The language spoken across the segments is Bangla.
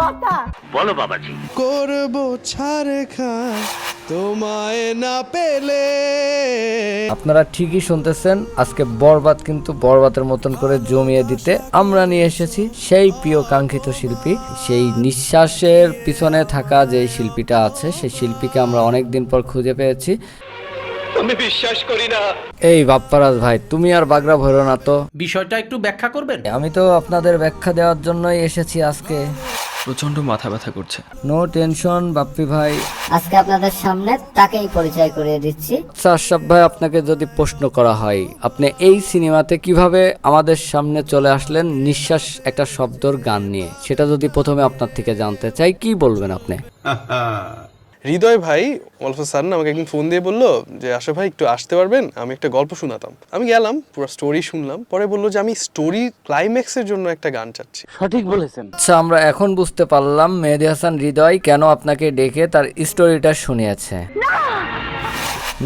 কথা। করব ছাড় তোমায় না পেলে। আপনারা ঠিকই শুনতেছেন আজকে বরবাদ কিন্তু বরবাদের মতন করে জমিয়ে দিতে আমরা নিয়ে এসেছি সেই প্রিয় কাঙ্ক্ষিত শিল্পী। সেই নিঃশ্বাসের পিছনে থাকা যে শিল্পীটা আছে সেই শিল্পীকে আমরা অনেক দিন পর খুঁজে পেয়েছি। আমি বিশ্বাস করি না। এই বাপ্পারাজ ভাই তুমি আর বাগড়া ভরো না তো। বিষয়টা একটু ব্যাখ্যা করবেন? আমি তো আপনাদের ব্যাখ্যা দেওয়ার জন্যই এসেছি আজকে। প্রচণ্ড মাথা ব্যথা করছে। নো টেনশন বাপ্পি ভাই। আজকে আপনাদের সামনে তাকেই পরিচয় করিয়ে দিচ্ছি। স্যার সব ভাই আপনাকে যদি প্রশ্ন করা হয় আপনি এই সিনেমাতে কীভাবে আমাদের সামনে চলে আসলেন নিঃশ্বাস একটা শব্দর গান নিয়ে? সেটা যদি প্রথমে আপনার থেকে জানতে চাই কি বলবেন আপনি? হৃদয় ভাই অল্প সার আমাকে একদিন ফোন দিয়ে বলল যে আসে ভাই একটু আসতে পারবেন? আমি একটা গল্প শোনাতাম। আমি গেলাম পুরো স্টোরি শুনলাম। পরে বলল যে আমি স্টোরি ক্লাইম্যাক্সের জন্য একটা গান চাচ্ছি। সঠিক বলেছেন। আচ্ছা আমরা এখন বুঝতে পারলাম মেহেদি হাসান হৃদয় কেন আপনাকে ডেকে তার স্টোরিটা শুনিয়েছে।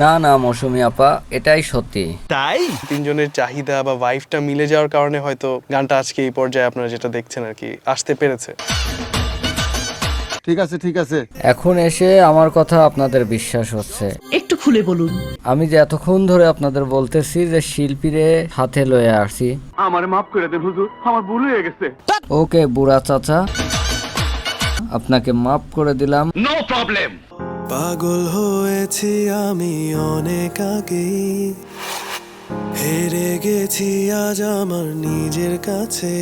না না মৌসুমি আপা এটাই সত্যি। তাই? তিনজনের চাহিদা বা ওয়াইফটা মিলে যাওয়ার কারণে হয়তো গানটা আজকে এই পর্যায়ে আপনারা যেটা দেখছেন আর কি আসতে পেরেছে। ঠিক আছে ঠিক আছে। এখন এসে আমার কথা আপনাদের বিশ্বাস হচ্ছে। একটু খুলে বলুন। আমি যে এতক্ষণ ধরে আপনাদের বলতেছি যে শিল্পীরে হাতে লয়ে আসছি। আমার মাফ করে দেন হুজুর আমার ভুল হয়ে গেছে। ওকে বুড়া চাচা আপনাকে মাফ করে দিলাম। নো প্রবলেম পাগল হয়েছি আমি অনেক আগেই। হেরে গেছি আজ আমার নিজের কাছে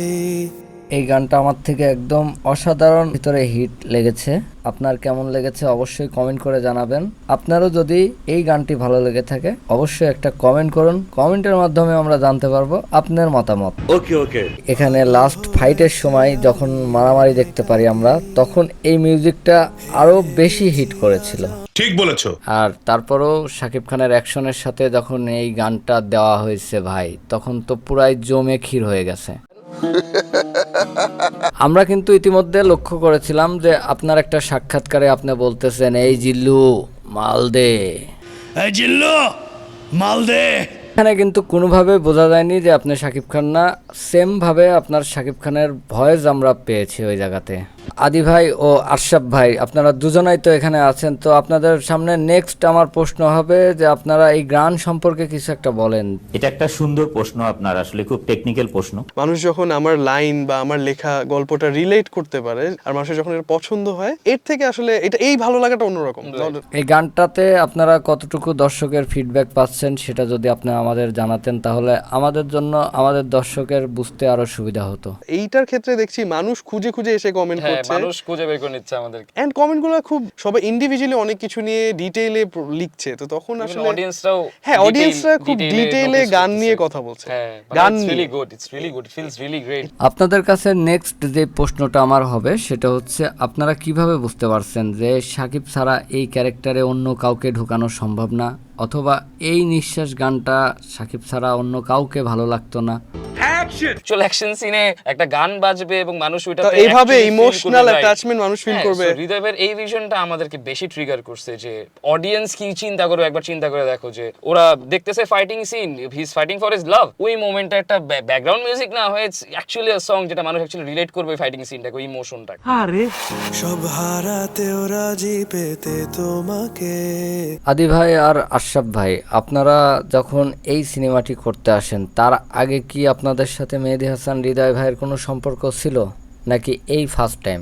এই গানটা আমার থেকে একদম অসাধারণ ভিতরে হিট লেগেছে। আপনার কেমন লেগেছে অবশ্যই কমেন্ট করে জানাবেন। আপনারও যদি এই গানটি ভালো লেগে থাকে অবশ্যই একটা কমেন্ট করুন। কমেন্টের মাধ্যমে আমরা জানতে পারব আপনার মতামত। ওকে ওকে। এখানে লাস্ট ফাইটের সময় যখন মারামারি দেখতে পারি আমরা তখন এই মিউজিকটা আরও বেশি হিট করেছিল। ঠিক বলেছ। আর তারপরও শাকিব খানের অ্যাকশনের সাথে যখন এই গানটা দেওয়া হয়েছে ভাই তখন তো পুরাই জমে ক্ষীর হয়ে গেছে। আমরা কিন্তু ইতিমধ্যে লক্ষ্য করেছিলাম যে আপনার একটা সাক্ষাৎকারে আপনি বলতেছেন এই জিল্লু মালদে জিল্লু মাল দে। এখানে কিন্তু কোনোভাবে বোঝা যায়নি যে আপনি শাকিব খান না সেম ভাবে আপনার শাকিব খানের ভয়েস আমরা পেয়েছি ওই জায়গাতে। আদি ভাই ও আরশাব ভাই আপনারা দুজনাই তো এখানে আছেন তো আপনাদের সামনে নেক্সট আমার প্রশ্ন হবে যে আপনারা এই গান সম্পর্কে কিছু একটা বলেন। এটা একটা সুন্দর প্রশ্ন আপনার আসলে খুব টেকনিক্যাল প্রশ্ন। মানুষ যখন আমার লাইন বা আমার লেখা গল্পটা রিলেট করতে পারে আর মানুষের যখন এটা পছন্দ হয় এর থেকে আসলে এটা এই ভালো লাগাটা অন্যরকম। এই গানটাতে আপনারা কতটুকু দর্শকের ফিডব্যাক পাচ্ছেন সেটা যদি আপনি আমাদের জানাতেন তাহলে আমাদের জন্য আমাদের দর্শকের বুঝতে আরও সুবিধা হতো। এইটার ক্ষেত্রে দেখছি মানুষ খুঁজে খুঁজে এসে কমেন্ট করছে মানুষ খুঁজে বের করে নিচ্ছে আমাদের এন্ড কমেন্টগুলো খুব সবাই ইন্ডিভিজুয়ালি অনেক কিছু নিয়ে ডিটেইলে লিখছে। তো তখন আসলে অডিয়েন্সরাও হ্যাঁ অডিয়েন্সরা খুব ডিটেইলে গান নিয়ে কথা বলছে। হ্যাঁ গান it's really good it's really good feels really great আপনাদের কাছে নেক্সট যে প্রশ্নটা আমার হবে সেটা হচ্ছে আপনারা কীভাবে বুঝতে পারছেন যে সাকিব ছাড়া এই ক্যারেক্টারে অন্য কাউকে ঢুকানো সম্ভব না? অথবা এই নিঃশ্বাস গানটা সাকিব ছাড়া অন্য কাউকে ভালো লাগতো না? অ্যাকচুয়াল অ্যাকশন সিনে একটা গান বাজবে এবং মানুষ ওইটা তো এইভাবে ইমোশনাল অ্যাটাচমেন্ট মানুষ ফিল করবে। হ্যাঁ, হৃদয়ের এই ভিশনটা আমাদেরকে বেশি ট্রিগার করছে যে অডিয়েন্স কি চিন্তা করবে? একবার চিন্তা করে দেখো যে ওরা দেখতেছে fighting scene he is fighting for his love ওই মোমেন্টটা একটা ব্যাকগ্রাউন্ড মিউজিক না হয়ে অ্যাকচুয়ালি আ সং যেটা মানুষ অ্যাকচুয়ালি রিলেট করবে ফাইটিং সিনটাকে ওই ইমোশনটাকে সব হারাতেও রাজি পেতে তোমাকে। আদি ভাই আর আশরাফ ভাই আপনারা যখন এই সিনেমাটি করতে আসেন তার আগে কি আপনাদের সাথে মেহেদি হাসান হৃদয় ভাইয়ের কোনো সম্পর্ক ছিল? নাকি এই ফার্স্ট টাইম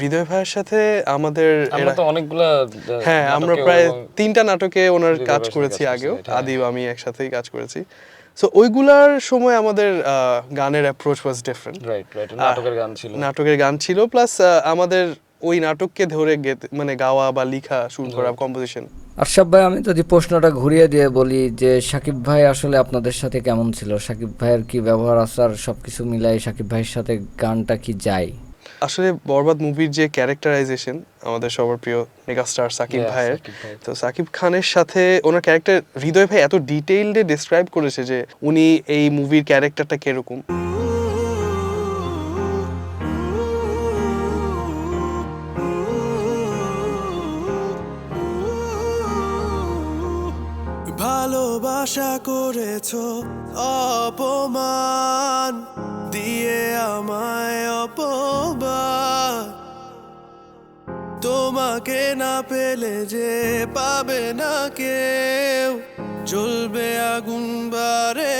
হৃদয় ভাইয়ের সাথে আমাদের আমরা তো অনেকগুলা হ্যাঁ আমরা প্রায় তিনটা নাটকে ওনার কাজ করেছি আগেও। হ্যাঁ। আদি আমি একসাথেই কাজ করেছি। সো ওইগুলার সময় আমাদের গানের approach was different right right নাটকের গান ছিল। নাটকের গান ছিল প্লাস আমাদের ওই নাটককে ধরে মানে গাওয়া বা লিখা শুরু করা কম্পোজিশন আশরাফ ভাই আমি যদি প্রশ্নটা ঘুরিয়ে দিয়ে বলি যে সাকিব ভাই আসলে আপনাদের সাথে কেমন ছিল? সাকিব ভাইয়ের কি ব্যবহার আচার সবকিছু মিলাই সাকিব ভাইয়ের সাথে গানটা কি যায়? আসলে বরবাদ মুভির যে ক্যারেক্টারাইজেশন আমাদের সবার প্রিয় মেগা স্টার সাকিব ভাইয়ের তো সাকিব খানের সাথে ওনার ক্যারেক্টার হৃদয় ভাই এত ডিটেইলডে ডিসক্রাইব করেছে যে উনি এই মুভির ক্যারেক্টারটা কীরকম। ভালোবাসা করেছ অপমান দিয়ে আমায় অপবাদ। তোমাকে না পেলে যে পাবে না কেউ। জ্বলবে আগুন বারে।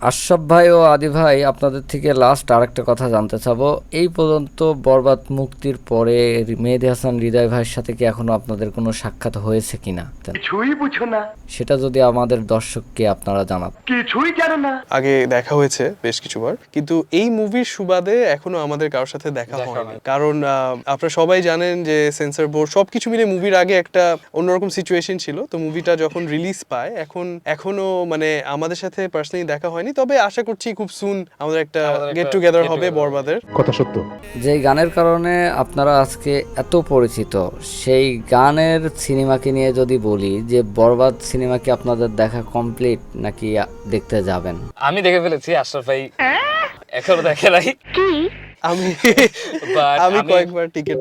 আশরাফ ভাই ও আদি ভাই আপনাদের থেকে লাস্ট আরেকটা কথা জানতে চাবো। এই পর্যন্ত বরবাদ মুক্তির পরে মেহেদি হাসান হৃদয় ভাইয়ের সাথে কি এখনও আপনাদের কোনো সাক্ষাৎ হয়েছে কিনা? কিছুই বুঝো না। সেটা যদি আমাদের দর্শককে আপনারা জানান। কিছুই জানো না। আগে দেখা হয়েছে বেশ কিছুবার কিন্তু এই মুভির সুবাদে এখনও আমাদের কারোর সাথে দেখা হয়নি। কারণ আহ, আপনারা সবাই জানেন যে সেন্সর বোর্ড সব কিছু মিলে মুভির আগে একটা অন্যরকম সিচুয়েশন ছিল। তো মুভিটা যখন রিলিজ পায় এখন এখনও মানে আমাদের সাথে পার্সোনালি দেখা হয়নি। তবে আশা করছি খুব সুন আমাদের একটা গেট টুগেদার হবে বরবাদের কথা সত্য। যে গানের কারণে আপনারা আজকে এত পরিচিত সেই গানের সিনেমাকে নিয়ে যদি বলি যে বরবাদ সিনেমা কি আপনাদের দেখা কমপ্লিট নাকি দেখতে যাবেন? আমি দেখে ফেলেছি আশরাফ ভাই এখনও দেখে নাই। But আমি আমি- কয়েকবার টিকিট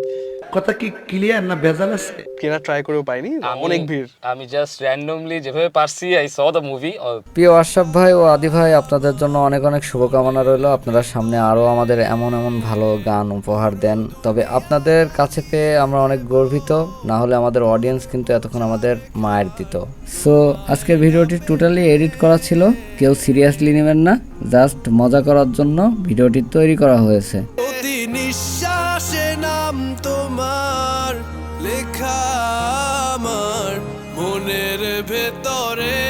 কথা কি ক্লিয়ার না ভেজাল আছে? কেনা ট্রাই করেও পাইনি অনেক ভিড়। আমি জাস্ট র্যান্ডমলি যেভাবে পারছি আই স দ্য মুভি প্রিয় আশরাফ ভাই ও আদি ভাই আপনাদের জন্য অনেক অনেক শুভকামনা রইল। আপনারা সামনে আরও আমাদের এমন এমন ভালো গান উপহার দেন। তবে আপনাদের কাছে পেয়ে আমরা অনেক গর্বিত না হলে আমাদের অডিয়েন্স কিন্তু এতক্ষণ আমাদের মায়ের দিত। সো আজকের ভিডিওটি টোটালি এডিট করা ছিল। কেউ সিরিয়াসলি নেবেন না জাস্ট মজা করার জন্য ভিডিওটি তৈরি করা হয়েছে। মনের ভেতরে